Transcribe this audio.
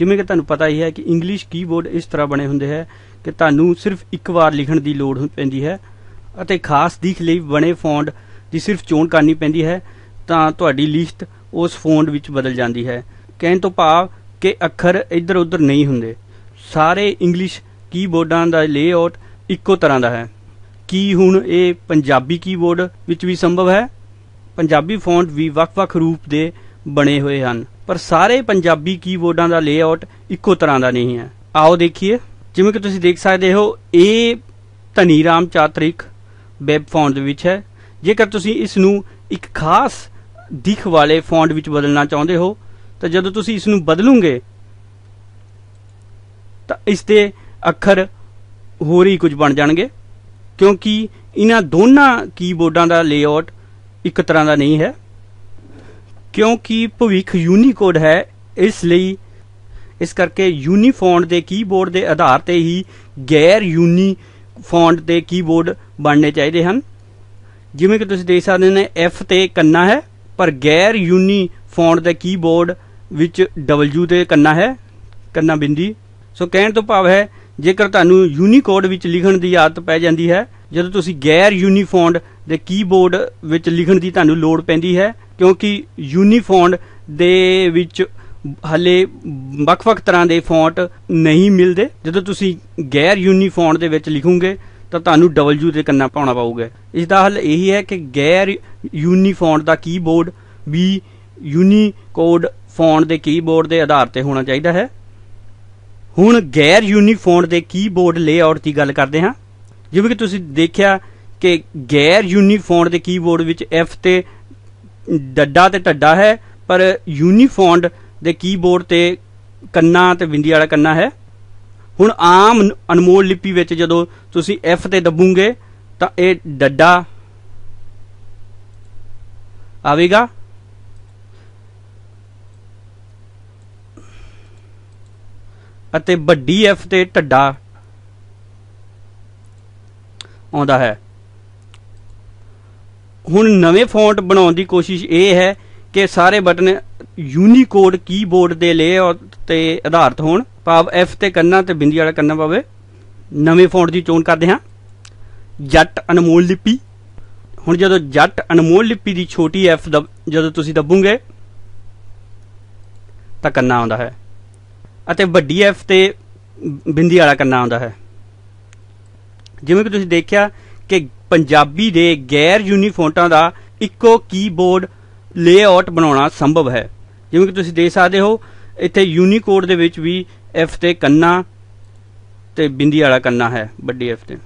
ਜਿਵੇਂ ਕਿ ਤੁਹਾਨੂੰ ਪਤਾ ਹੀ ਹੈ ਕਿ ਇੰਗਲਿਸ਼ ਕੀਬੋਰਡ ਇਸ ਤਰ੍ਹਾਂ ਬਣੇ ਹੁੰਦੇ ਹੈ ਕਿ ਤੁਹਾਨੂੰ ਸਿਰਫ ਇੱਕ ਵਾਰ ਲਿਖਣ ਦੀ ਲੋੜ ਪੈਂਦੀ ਹੈ ਅਤੇ ਖਾਸ ਦਿਖ ਲਈ ਬਣੇ ਫੌਂਟ ਦੀ ਸਿਰਫ ਚੋਣ ਕਰਨੀ ਪੈਂਦੀ ਹੈ ਤਾਂ ਤੁਹਾਡੀ ਲਿਖਤ ਉਸ ਫੌਂਟ ਵਿੱਚ ਬਦਲ ਜਾਂਦੀ ਹੈ। ਕਹਿਣ ਤੋਂ ਭਾਵ ਕਿ ਅੱਖਰ ਇੱਧਰ ਉੱਧਰ ਨਹੀਂ ਹੁੰਦੇ। ਸਾਰੇ ਇੰਗਲਿਸ਼ ਕੀਬੋਰਡਾਂ ਦਾ ਲੇਆਊਟ ਇੱਕੋ ਤਰ੍ਹਾਂ ਦਾ ਹੈ। ਕੀ ਹੁਣ ਇਹ ਪੰਜਾਬੀ ਕੀਬੋਰਡ ਵਿੱਚ ਵੀ ਸੰਭਵ ਹੈ? ਪੰਜਾਬੀ ਫੌਂਟ ਵੀ ਵੱਖ-ਵੱਖ ਰੂਪ ਦੇ ਬਣੇ ਹੋਏ ਹਨ। ਪਰ ਸਾਰੇ ਪੰਜਾਬੀ ਕੀਬੋਰਡਾਂ ਦਾ ਲੇਆਊਟ ਇੱਕੋ ਤਰ੍ਹਾਂ ਦਾ ਨਹੀਂ ਹੈ। ਆਓ ਦੇਖੀਏ। ਜਿਵੇਂ ਕਿ ਤੁਸੀਂ ਦੇਖ ਸਕਦੇ ਹੋ, ਇਹ ਧਨੀ ਰਾਮ ਚਾਤਰਿਕ ਵੈਬ ਫੌਂਟ ਦੇ ਵਿੱਚ ਹੈ। ਜੇਕਰ ਤੁਸੀਂ ਇਸ ਨੂੰ ਇੱਕ ਖਾਸ ਦਿਖ ਵਾਲੇ ਫੌਂਟ ਵਿੱਚ ਬਦਲਣਾ ਚਾਹੁੰਦੇ ਹੋ, ਤਾਂ ਜਦੋਂ ਤੁਸੀਂ ਇਸ ਨੂੰ ਬਦਲੋਗੇ, ਤਾਂ ਇਸ ਦੇ ਅੱਖਰ ਹੋਰ ਹੀ ਕੁਝ ਬਣ ਜਾਣਗੇ। ਕਿਉਂਕਿ ਇਹਨਾਂ ਦੋਨਾਂ ਕੀਬੋਰਡਾਂ ਦਾ ਲੇਆਊਟ ਇੱਕ ਤਰ੍ਹਾਂ ਦਾ ਨਹੀਂ ਹੈ। ਕਿਉਂਕਿ ਭਵਿੱਖ ਯੂਨੀਕੋਡ ਹੈ, ਇਸ ਲਈ ਇਸ ਕਰਕੇ ਯੂਨੀ ਫੌਂਟ ਦੇ ਕੀਬੋਰਡ ਦੇ ਆਧਾਰ ਤੇ ਹੀ ਗੈਰ ਯੂਨੀ ਫੌਂਟ ਦੇ ਕੀਬੋਰਡ ਬਣਨੇ ਚਾਹੀਦੇ ਹਨ। ਜਿਵੇਂ ਕਿ ਤੁਸੀਂ ਦੇਖ ਸਕਦੇ ਨੇ, F ਤੇ ਕੰਨਾ ਹੈ, ਪਰ ਗੈਰ ਯੂਨੀ ਫੌਂਟ ਦੇ ਕੀਬੋਰਡ ਵਿੱਚ W ਤੇ ਕੰਨਾ ਹੈ, ਕੰਨਾ ਬਿੰਦੀ। ਸੋ ਕਹਿਣ ਤੋਂ ਭਾਵ ਹੈ, ਜੇਕਰ ਤੁਹਾਨੂੰ ਯੂਨੀਕੋਡ ਵਿੱਚ ਲਿਖਣ ਦੀ ਆਦਤ ਪੈ ਜਾਂਦੀ ਹੈ, ਜਦੋਂ ਤੁਸੀਂ ਗੈਰ ਯੂਨੀਫੌਂਡ ਦੇ ਕੀਬੋਰਡ ਵਿੱਚ ਲਿਖਣ ਦੀ ਤੁਹਾਨੂੰ ਲੋੜ ਪੈਂਦੀ ਹੈ ਕਿਉਂਕਿ ਯੂਨੀਫੌਂਡ ਦੇ ਵਿੱਚ ਹਲੇ ਵੱਖ-ਵੱਖ ਤਰ੍ਹਾਂ ਦੇ ਫੌਂਟ ਨਹੀਂ ਮਿਲਦੇ। ਜਦੋਂ ਤੁਸੀਂ ਗੈਰ ਯੂਨੀਫੌਂਡ ਦੇ ਵਿੱਚ ਲਿਖੋਗੇ, ਤਾਂ ਤੁਹਾਨੂੰ W ਦੇ ਕੰਨਾ ਪਾਉਣਾ ਪਊਗਾ। ਇਸ ਦਾ ਹੱਲ ਇਹੀ ਹੈ ਕਿ ਗੈਰ ਯੂਨੀਫੌਂਡ ਦਾ ਕੀਬੋਰਡ ਵੀ ਯੂਨੀਕੋਡ ਫੌਂਟ ਦੇ ਕੀਬੋਰਡ ਦੇ ਆਧਾਰ ਤੇ ਹੋਣਾ ਚਾਹੀਦਾ ਹੈ। ਹੁਣ ਗੈਰ ਯੂਨੀਫੌਂਟ ਦੇ ਕੀਬੋਰਡ ਲੇਆਊਟ ਦੀ ਗੱਲ ਕਰਦੇ ਹਾਂ। ਜਿਵੇਂ ਕਿ ਤੁਸੀਂ ਦੇਖਿਆ ਕਿ ਗੈਰ ਯੂਨੀਫੌਂਟ ਦੇ ਕੀਬੋਰਡ ਵਿੱਚ F ਤੇ ਡੱਡਾ ਤੇ ਟੱਡਾ ਹੈ, ਪਰ ਯੂਨੀਫੌਂਟ ਦੇ ਕੀਬੋਰਡ ਤੇ ਕੰਨਾ ਤੇ ਬਿੰਦੀ ਵਾਲਾ ਕੰਨਾ ਹੈ। ਹੁਣ ਆਮ ਅਨਮੋਲ ਲਿਪੀ ਵਿੱਚ ਜਦੋਂ ਤੁਸੀਂ F ਤੇ ਦੱਬੋਗੇ, ਤਾਂ ਇਹ ਡੱਡਾ ਆਵੇਗਾ। ਅਤੇ ਵੱਡੀ F ਤੇ ਢੱਡਾ ਆਉਂਦਾ ਹੈ। ਹੁਣ ਨਵੇਂ ਫੌਂਟ ਬਣਾਉਣ ਦੀ ਕੋਸ਼ਿਸ਼ ਇਹ ਹੈ ਕਿ ਸਾਰੇ ਬਟਨ ਯੂਨੀਕੋਡ ਕੀਬੋਰਡ ਦੇ ਲੇਆਊਟ ਤੇ ਆਧਾਰਿਤ ਹੋਣ। ਭਾਵ F ਤੇ ਕੰਨਾ ਤੇ ਬਿੰਦੀ ਵਾਲਾ ਕੰਨਾ ਪਵੇ। ਨਵੇਂ ਫੌਂਟ ਦੀ ਚੋਣ ਕਰਦੇ ਹਾਂ। ਜੱਟ ਅਨਮੋਲ ਲਿਪੀ। ਹੁਣ ਜਦੋਂ ਜੱਟ ਅਨਮੋਲ ਲਿਪੀ ਦੀ ਛੋਟੀ ਐਫ ਦਬ ਜਦੋਂ ਤੁਸੀਂ ਦੱਬੋਗੇ, ਤਾਂ ਕੰਨਾ ਆਉਂਦਾ ਹੈ। ਅਤੇ ਵੱਡੀ ਐਫ ਤੇ ਬਿੰਦੀ ਵਾਲਾ ਕੰਨਾ ਆਉਂਦਾ ਹੈ। ਜਿਵੇਂ ਕਿ ਤੁਸੀਂ ਦੇਖਿਆ ਕਿ ਪੰਜਾਬੀ ਦੇ ਗੈਰ ਯੂਨੀਫੌਂਟਾਂ ਦਾ ਇੱਕੋ ਕੀਬੋਰਡ ਲੇਆਊਟ ਬਣਾਉਣਾ ਸੰਭਵ ਹੈ। ਜਿਵੇਂ ਕਿ ਤੁਸੀਂ ਦੇਖ ਸਕਦੇ ਹੋ, ਇੱਥੇ ਯੂਨੀਕੋਡ ਦੇ ਵਿੱਚ ਵੀ F ਤੇ ਕੰਨਾ ਤੇ ਬਿੰਦੀ ਵਾਲਾ ਕੰਨਾ ਹੈ, ਵੱਡੀ F ਤੇ।